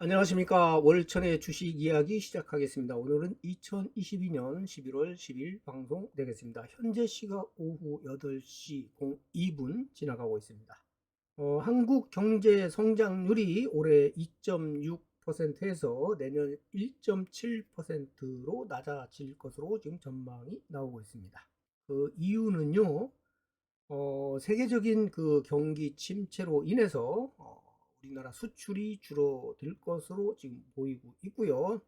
안녕하십니까. 월천의 주식 이야기 시작하겠습니다. 오늘은 2022년 11월 10일 방송 되겠습니다. 현재 시각 오후 8시 02분 지나가고 있습니다. 어, 한국 경제 성장률이 올해 2.6%에서 내년 1.7%로 낮아질 것으로 지금 전망이 나오고 있습니다. 그 이유는요, 어, 세계적인 그 경기 침체로 인해서 어, 우리나라 수출이 줄어들 것으로 지금 보이고 있고요.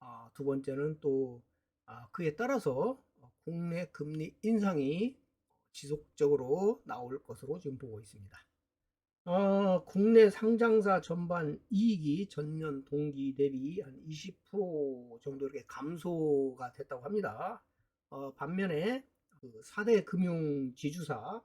아, 두 번째는 또 아, 그에 따라서 어, 국내 금리 인상이 지속적으로 나올 것으로 지금 보고 있습니다. 아, 국내 상장사 전반 이익이 전년 동기 대비 한 20% 정도 이렇게 감소가 됐다고 합니다. 어, 반면에 그 4대 금융 지주사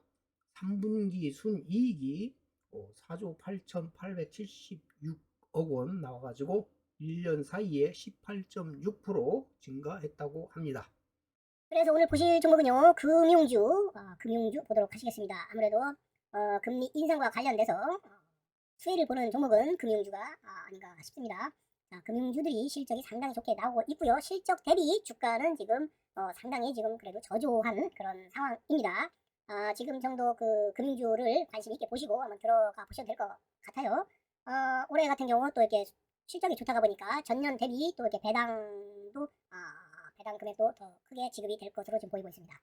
3분기 순이익이 어, 4조 8,876억 원 나와가지고 1년 사이에 18.6% 증가했다고 합니다. 그래서 오늘 보실 종목은요 금융주 어, 금융주 보도록 하시겠습니다. 아무래도 어, 금리 인상과 관련돼서 어, 수혜를 보는 종목은 금융주가 아, 아닌가 싶습니다. 자, 금융주들이 실적이 상당히 좋게 나오고 있고요. 실적 대비 주가는 지금 어, 상당히 지금 그래도 저조한 그런 상황입니다. 아, 지금 정도 그 금융주를 관심 있게 보시고 한번 들어가 보셔도 될 것 같아요. 어, 올해 같은 경우 또 이렇게 실적이 좋다가 보니까 전년 대비 또 이렇게 배당도 아, 배당 금액도 더 크게 지급이 될 것으로 지금 보이고 있습니다.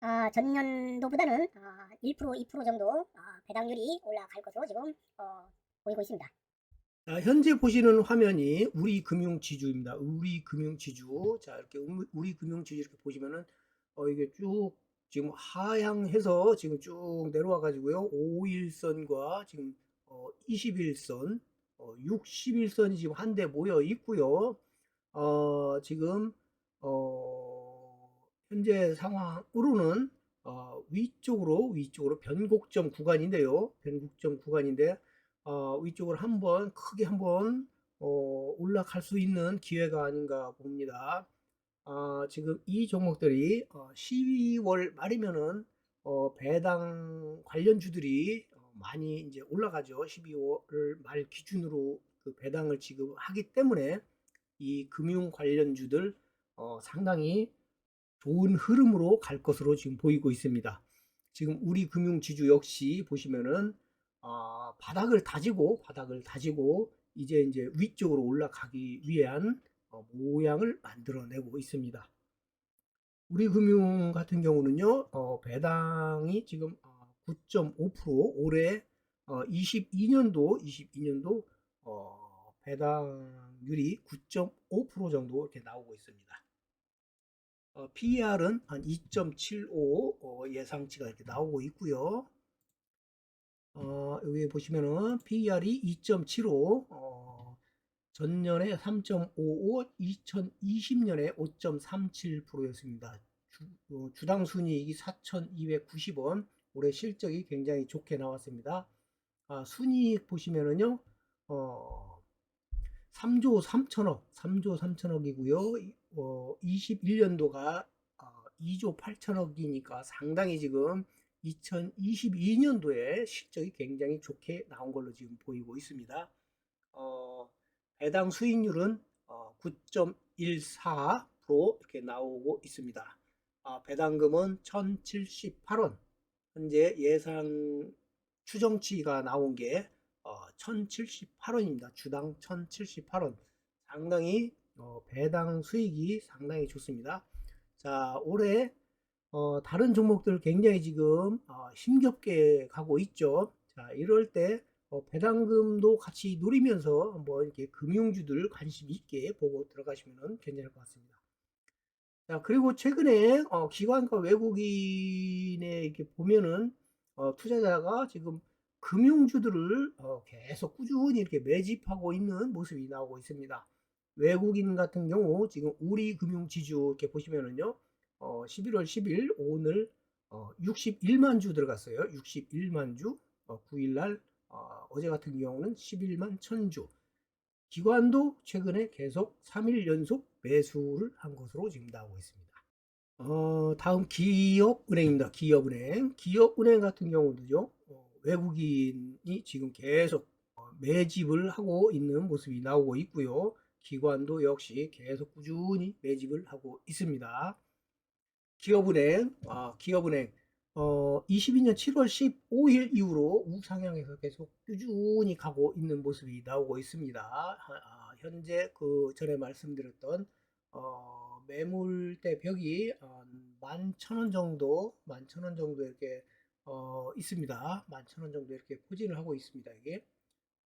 아, 전년도보다는 아, 1% 2% 정도 아, 배당률이 올라갈 것으로 지금 어, 보이고 있습니다. 자, 현재 보시는 화면이 우리 금융 지주입니다. 우리 금융 지주. 자, 이렇게 우- 우리 금융 지주 이렇게 보시면은 어, 이게 쭉 지금 하향해서 지금 쭉 내려와 가지고요. 5일선과 지금 어, 21선, 어, 61선이 지금 한데 모여 있고요. 어, 지금 어, 현재 상황으로는 어, 위쪽으로 위쪽으로 변곡점 구간인데요. 변곡점 구간인데 어, 위쪽으로 한번 크게 한번 어, 올라갈 수 있는 기회가 아닌가 봅니다. 아, 지금 이 종목들이 어, 12월 말이면은 어, 배당 관련주들이 어, 많이 이제 올라가죠. 12월 말 기준으로 그 배당을 지급하기 때문에 이 금융 관련주들 어, 상당히 좋은 흐름으로 갈 것으로 지금 보이고 있습니다. 지금 우리 금융 지주 역시 보시면은 아, 바닥을 다지고 바닥을 다지고 이제 이제 위쪽으로 올라가기 위한 어, 모양을 만들어내고 있습니다. 우리 금융 같은 경우는요, 어, 배당이 지금 어, 9.5% 올해 어, 22년도 22년도 어, 배당률이 9.5% 정도 이렇게 나오고 있습니다. 어, PER은 한 2.75 어, 예상치가 이렇게 나오고 있고요. 어, 여기 보시면은 PER이 2.75, 어, 전년에 3.55, 2020년에 5.37%였습니다. 주, 어, 주당 순이익이 4,290원, 올해 실적이 굉장히 좋게 나왔습니다. 아, 순이익 보시면은요, 어, 3조 3천억, 3조 3천억이고요. 어, 21년도가 어, 2조 8천억이니까 상당히 지금 2022년도에 실적이 굉장히 좋게 나온 걸로 지금 보이고 있습니다. 어, 배당 수익률은 어, 9.14% 이렇게 나오고 있습니다. 아, 배당금은 1,078원. 현재 예상 추정치가 나온 게 어, 1,078원입니다. 주당 1,078원. 상당히 어, 배당 수익이 상당히 좋습니다. 자, 올해 어, 다른 종목들 굉장히 지금 어, 힘겹게 가고 있죠. 자, 이럴 때 어, 배당금도 같이 노리면서 한번 이렇게 금융주들 관심 있게 보고 들어가시면 괜찮을 것 같습니다. 자, 그리고 최근에 어, 기관과 외국인에 이렇게 보면은 어, 투자자가 지금 금융주들을 어, 계속 꾸준히 이렇게 매집하고 있는 모습이 나오고 있습니다. 외국인 같은 경우 지금 우리 금융지주 이렇게 보시면은요. 어, 11월 10일 오늘 어, 61만 주 들어갔어요. 61만 주. 어, 9일 날 어, 어제 같은 경우는 11만 1000주. 기관도 최근에 계속 3일 연속 매수를 한 것으로 지금 나오고 있습니다. 어, 다음 기업은행입니다. 기업은행. 기업은행 같은 경우도요. 어, 외국인이 지금 계속 어, 매집을 하고 있는 모습이 나오고 있고요. 기관도 역시 계속 꾸준히 매집을 하고 있습니다. 기업은행, 아, 기업은행, 어, 22년 7월 15일 이후로 우상향에서 계속 꾸준히 가고 있는 모습이 나오고 있습니다. 아, 현재 그 전에 말씀드렸던 어, 매물대 벽이 어, 11,000원 정도, 11,000원 정도 이렇게 어, 있습니다. 11,000원 정도 이렇게 포진을 하고 있습니다. 이게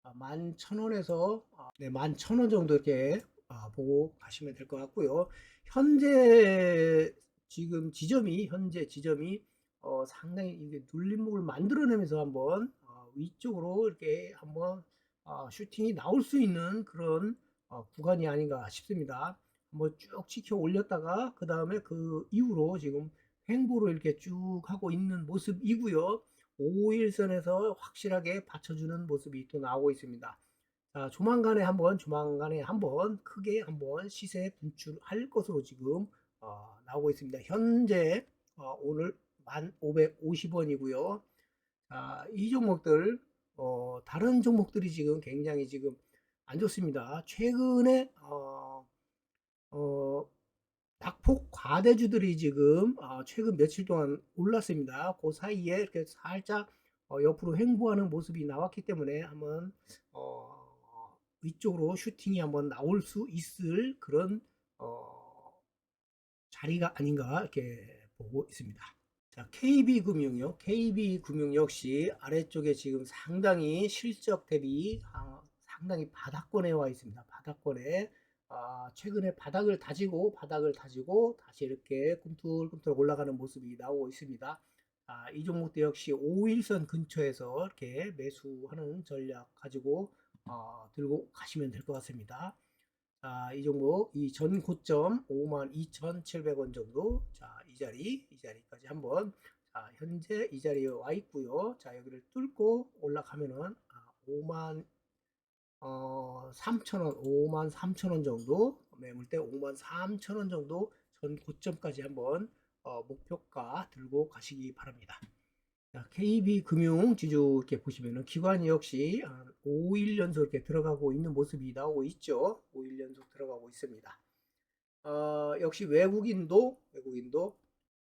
아, 11,000원에서 아, 네, 11,000원 정도 이렇게 아, 보고 가시면 될 것 같고요. 현재 지금 지점이 현재 지점이 어, 상당히 이게 눌림목을 만들어내면서 한번 어, 위쪽으로 이렇게 한번 어, 슈팅이 나올 수 있는 그런 어, 구간이 아닌가 싶습니다. 한번 쭉 지켜 올렸다가 그 다음에 그 이후로 지금 횡보를 이렇게 쭉 하고 있는 모습이고요. 5일선에서 확실하게 받쳐주는 모습이 또 나오고 있습니다. 자, 조만간에 한번 조만간에 한번 크게 한번 시세 분출할 것으로 지금 어, 나오고 있습니다. 현재 어, 오늘 1,550원이고요. 자, 이 종목들 어, 다른 종목들이 지금 굉장히 지금 안 좋습니다. 최근에 어, 어, 낙폭 과대주들이 지금 어, 최근 며칠 동안 올랐습니다. 그 사이에 이렇게 살짝 어, 옆으로 횡보하는 모습이 나왔기 때문에 한번 어, 위쪽으로 슈팅이 한번 나올 수 있을 그런 어, 자리가 아닌가 이렇게 보고 있습니다. 자, KB금융요. KB금융 역시 아래쪽에 지금 상당히 실적 대비 아, 상당히 바닥권에 와 있습니다. 바닥권에 아, 최근에 바닥을 다지고 바닥을 다지고 다시 이렇게 꿈틀꿈틀 올라가는 모습이 나오고 있습니다. 아, 이 종목도 역시 5일선 근처에서 이렇게 매수하는 전략 가지고 어, 들고 가시면 될 것 같습니다. 자, 이 종목 이전 고점 52,700원 정도 자, 이 자리 이 자리까지 한번 자, 현재 이 자리에 와 있고요. 자, 여기를 뚫고 올라가면은 아, 5만 어, 3,000원, 5만 3,000원 정도 매물대 5만 3,000원 정도 전 고점까지 한번 어, 목표가 들고 가시기 바랍니다. 자, KB 금융 지주 이렇게 보시면은 기관이 역시 한 5일 연속 이렇게 들어가고 있는 모습이 나오고 있죠. 5일 연속 들어가고 있습니다. 어, 역시 외국인도 외국인도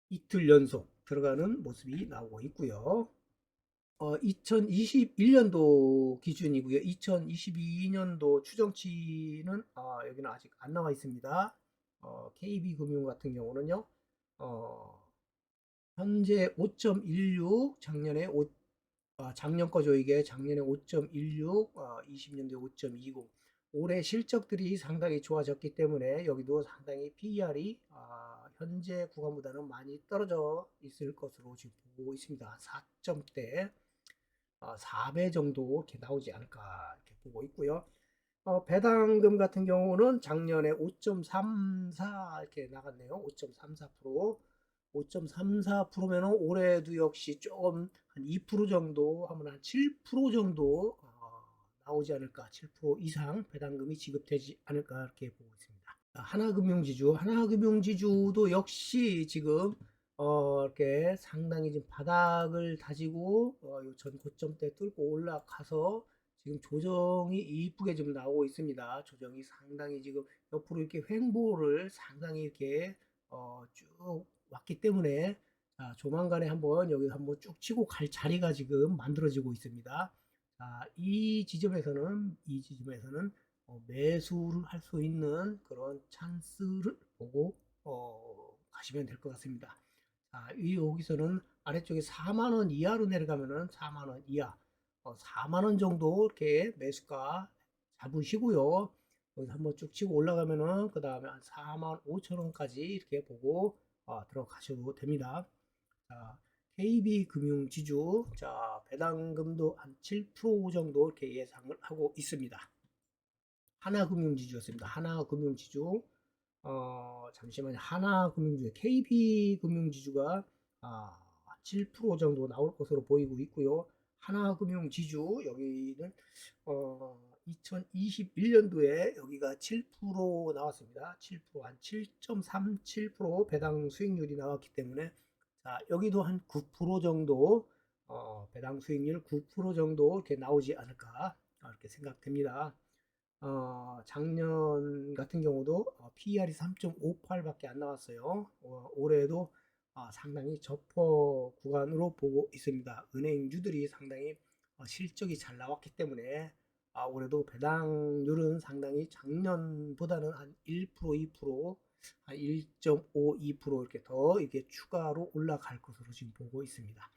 이틀 연속 들어가는 모습이 나오고 있고요. 어, 2021년도 기준이고요. 2022년도 추정치는 아, 여기는 아직 안 나와 있습니다. 어, KB금융 같은 경우는요. 어, 현재 5.16 작년에 5, 아, 작년 거죠 이게 작년에 5.16 아, 20년도에 5.20 올해 실적들이 상당히 좋아졌기 때문에 여기도 상당히 PER이 아, 현재 구간보다는 많이 떨어져 있을 것으로 지금 보고 있습니다. 4점대 아, 4배 정도 이렇게 나오지 않을까 이렇게 보고 있고요. 어, 배당금 같은 경우는 작년에 5.34 이렇게 나갔네요. 5.34% 5.34%면은 올해도 역시 조금 한 2% 정도 하면 한 7% 정도 어, 나오지 않을까 7% 이상 배당금이 지급되지 않을까 이렇게 보고 있습니다. 하나금융지주 하나금융지주도 역시 지금 어, 이렇게 상당히 지금 바닥을 다지고 어, 전 고점대 뚫고 올라가서 지금 조정이 이쁘게 좀 나오고 있습니다. 조정이 상당히 지금 옆으로 이렇게 횡보를 상당히 이렇게 어, 쭉 왔기 때문에 자, 조만간에 한번 여기 한번 쭉 치고 갈 자리가 지금 만들어지고 있습니다. 자, 이 지점에서는 이 지점에서는 어, 매수를 할 수 있는 그런 찬스를 보고 어, 가시면 될 것 같습니다. 자, 이 여기서는 아래쪽에 4만 원 이하로 내려가면은 4만 원 이하, 어, 4만 원 정도 이렇게 매수가 잡으시고요. 여기서 한번 쭉 치고 올라가면은 그 다음에 한 4만 5천 원까지 이렇게 보고 어, 들어가셔도 됩니다. 자, KB금융지주, 자, 배당금도 한 7% 정도 이렇게 예상을 하고 있습니다. 하나금융지주였습니다. 하나금융지주, 어, 잠시만요. 하나금융지주, KB금융지주가 아, 7% 정도 나올 것으로 보이고 있고요. 하나금융지주, 여기는 어, 2021년도에 여기가 7% 나왔습니다. 7%한 7.37% 배당 수익률이 나왔기 때문에 자 여기도 한 9% 정도 어, 배당 수익률 9% 정도 이렇게 나오지 않을까 이렇게 생각됩니다. 어, 작년 같은 경우도 어, PER이 3.58밖에 안 나왔어요. 어, 올해도 아, 상당히 저퍼 구간으로 보고 있습니다. 은행주들이 상당히 어, 실적이 잘 나왔기 때문에 아, 올해도 배당률은 상당히 작년보다는 한 1%, 2%, 한 1.5, 2% 이렇게 더 이게 추가로 올라갈 것으로 지금 보고 있습니다.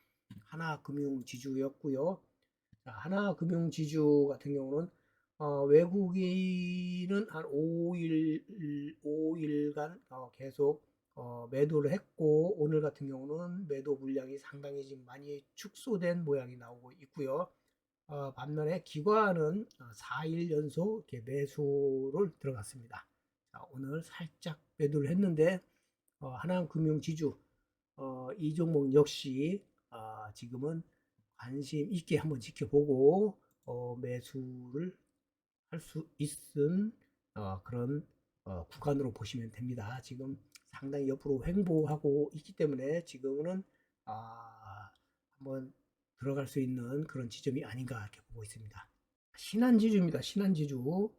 하나금융지주였고요. 자, 하나금융지주 같은 경우는 어, 외국인은 한 5일, 5일간 어, 계속 어, 매도를 했고 오늘 같은 경우는 매도 물량이 상당히 지금 많이 축소된 모양이 나오고 있고요. 어, 반면에 기관은 어, 4일 연속 이렇게 매수를 들어갔습니다. 자, 오늘 살짝 매도를 했는데 어, 하나금융지주 어, 이 종목 역시 아, 지금은 관심 있게 한번 지켜보고 어, 매수를 할 수 있은 어, 그런 어, 구간으로 보시면 됩니다. 지금 상당히 옆으로 횡보하고 있기 때문에 지금은 아, 한번 들어갈 수 있는 그런 지점이 아닌가 이렇게 보고 있습니다. 신한지주입니다. 신한지주.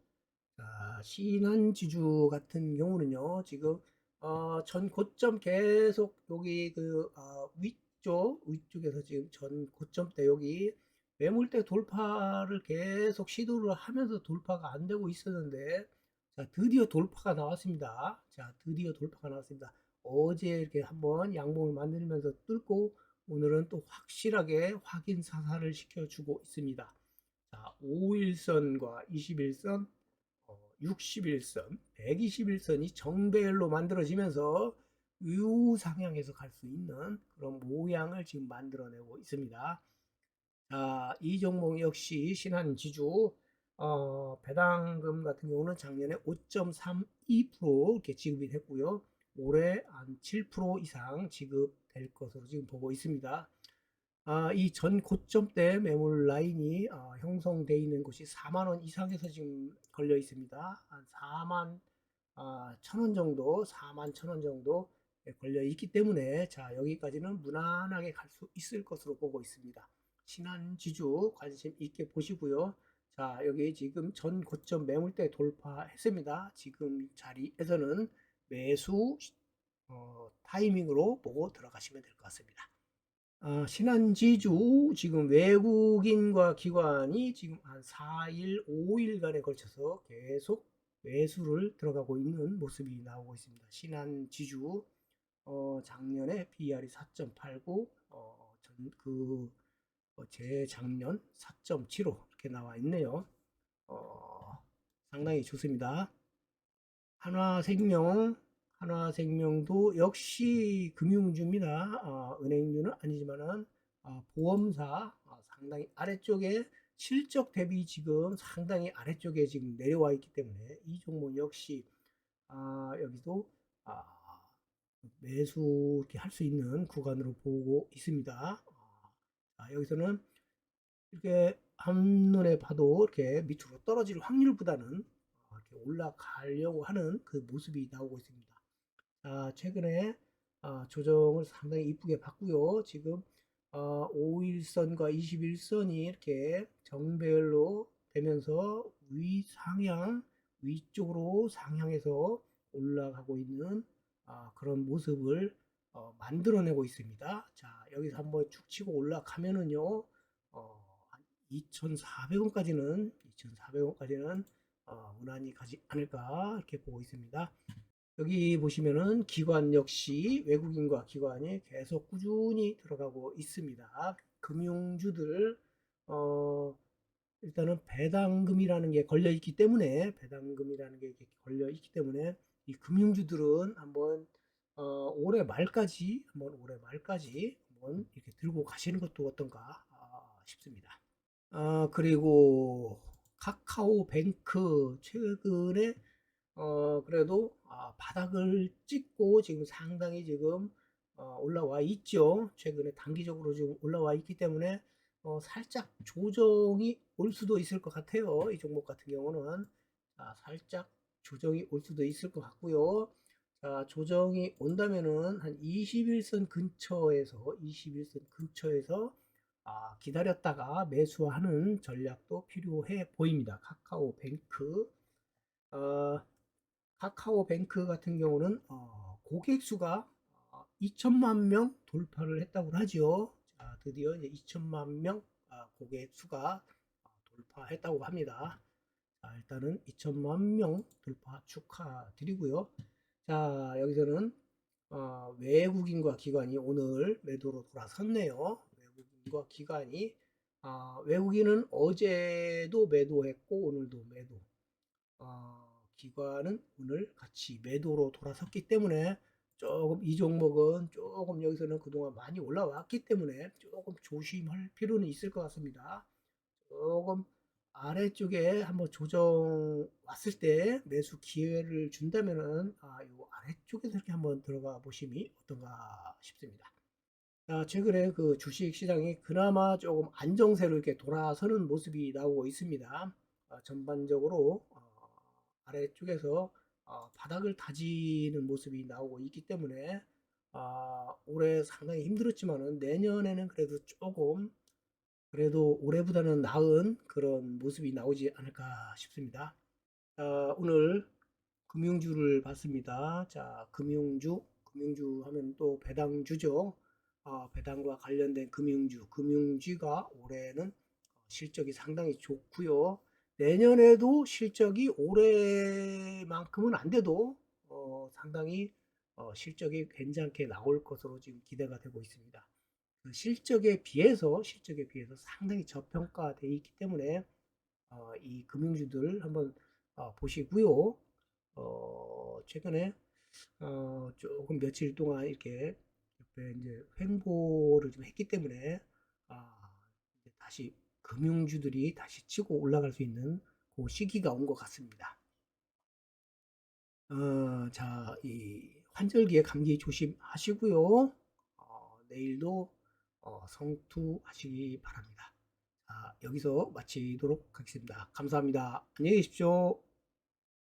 자, 신한지주 같은 경우는요, 지금 어, 전 고점 계속 여기 그 어, 위쪽 위쪽에서 지금 전 고점대 여기 매물대 돌파를 계속 시도를 하면서 돌파가 안 되고 있었는데 자 드디어 돌파가 나왔습니다. 자 드디어 돌파가 나왔습니다. 어제 이렇게 한번 양봉을 만들면서 뚫고 오늘은 또 확실하게 확인 사살을 시켜주고 있습니다. 자 5일선과 21선 61선, 121선이 정배열로 만들어지면서 우상향에서 갈 수 있는 그런 모양을 지금 만들어내고 있습니다. 자, 이 종목 역시 신한 지주 어, 배당금 같은 경우는 작년에 5.32% 이렇게 지급이 됐고요. 올해 한 7% 이상 지급 될 것으로 지금 보고 있습니다. 아, 이 전 고점대 매물 라인이 어, 형성되어 있는 곳이 4만 원 이상에서 지금 걸려 있습니다. 한 4만 아, 천원 정도, 4만 천원 정도 예, 걸려 있기 때문에 자 여기까지는 무난하게 갈 수 있을 것으로 보고 있습니다. 신한지주 관심 있게 보시고요. 자 여기 지금 전 고점 매물대 돌파했습니다. 지금 자리에서는 매수 어, 타이밍으로 보고 들어가시면 될 것 같습니다. 아, 신한지주 지금 외국인과 기관이 지금 한 4일, 5일간에 걸쳐서 계속 매수를 들어가고 있는 모습이 나오고 있습니다. 신한지주 어, 작년에 PER이 4.89, 어, 전, 그, 어, 재작년 4.75 이렇게 나와 있네요. 어, 상당히 좋습니다. 한화생명, 한화생명도 역시 금융주입니다. 어, 은행주는 아니지만은 어, 보험사 어, 상당히 아래쪽에 실적 대비 지금 상당히 아래쪽에 지금 내려와 있기 때문에 이 종목 역시 아, 여기도 아, 매수 이렇게 할 수 있는 구간으로 보고 있습니다. 어, 자, 여기서는 이렇게 한눈에 봐도 이렇게 밑으로 떨어질 확률보다는 어, 이렇게 올라가려고 하는 그 모습이 나오고 있습니다. 자, 최근에 아, 조정을 상당히 이쁘게 봤고요. 지금 어, 5일선과 21선이 이렇게 정배열로 되면서 위상향, 위쪽으로 상향해서 올라가고 있는 아, 그런 모습을 어, 만들어내고 있습니다. 자, 여기서 한번 축 치고 올라가면은요, 어, 2,400원까지는, 2,400원까지는 어, 무난히 가지 않을까 이렇게 보고 있습니다. 여기 보시면은 기관 역시 외국인과 기관이 계속 꾸준히 들어가고 있습니다. 금융주들 어 일단은 배당금이라는 게 걸려 있기 때문에 배당금이라는 게 걸려 있기 때문에 이 금융주들은 한번 어 올해 말까지 한번 올해 말까지 한번 이렇게 들고 가시는 것도 어떤가 아, 싶습니다. 아 그리고 카카오뱅크 최근에 어 그래도 아, 바닥을 찍고 지금 상당히 지금 어, 올라와 있죠. 최근에 단기적으로 지금 올라와 있기 때문에 어, 살짝 조정이 올 수도 있을 것 같아요. 이 종목 같은 경우는 자, 살짝 조정이 올 수도 있을 것 같고요. 자, 조정이 온다면은 한 21선 근처에서 21선 근처에서 아, 기다렸다가 매수하는 전략도 필요해 보입니다. 카카오뱅크 어, 카카오뱅크 같은 경우는 어, 고객 수가 어, 2천만 명 돌파를 했다고 하죠. 자, 드디어 이제 2천만 명 아, 고객 수가 어, 돌파했다고 합니다. 자, 일단은 2천만 명 돌파 축하드리고요. 자, 여기서는 어, 외국인과 기관이 오늘 매도로 돌아섰네요. 외국인과 기관이 아, 외국인은 어제도 매도했고 오늘도 매도. 어, 기관은 오늘 같이 매도로 돌아섰기 때문에 조금 이 종목은 조금 여기서는 그동안 많이 올라왔기 때문에 조금 조심할 필요는 있을 것 같습니다. 조금 아래쪽에 한번 조정 왔을 때 매수 기회를 준다면은 아, 요 아래쪽에서 이렇게 한번 들어가 보심이 어떤가 싶습니다. 자, 최근에 그 주식 시장이 그나마 조금 안정세로 이렇게 돌아서는 모습이 나오고 있습니다. 어, 전반적으로 어, 아래쪽에서 어, 바닥을 다지는 모습이 나오고 있기 때문에 아, 올해 상당히 힘들었지만은 내년에는 그래도 조금 그래도 올해보다는 나은 그런 모습이 나오지 않을까 싶습니다. 자, 오늘 금융주를 봤습니다. 자, 금융주, 금융주 하면 또 배당주죠. 어, 배당과 관련된 금융주, 금융주가 올해는 실적이 상당히 좋고요. 내년에도 실적이 올해만큼은 안 돼도 어, 상당히 어, 실적이 괜찮게 나올 것으로 지금 기대가 되고 있습니다. 그 실적에 비해서 실적에 비해서 상당히 저평가되어 있기 때문에 어, 이 금융주들 한번 어, 보시고요. 어, 최근에 어, 조금 며칠 동안 이렇게 이제 횡보를 좀 했기 때문에 아, 다시 금융주들이 다시 치고 올라갈 수 있는 그 시기가 온 것 같습니다. 어, 자, 이 환절기에 감기 조심하시고요. 어, 내일도 어, 성투하시기 바랍니다. 자, 여기서 마치도록 하겠습니다. 감사합니다. 안녕히 계십시오.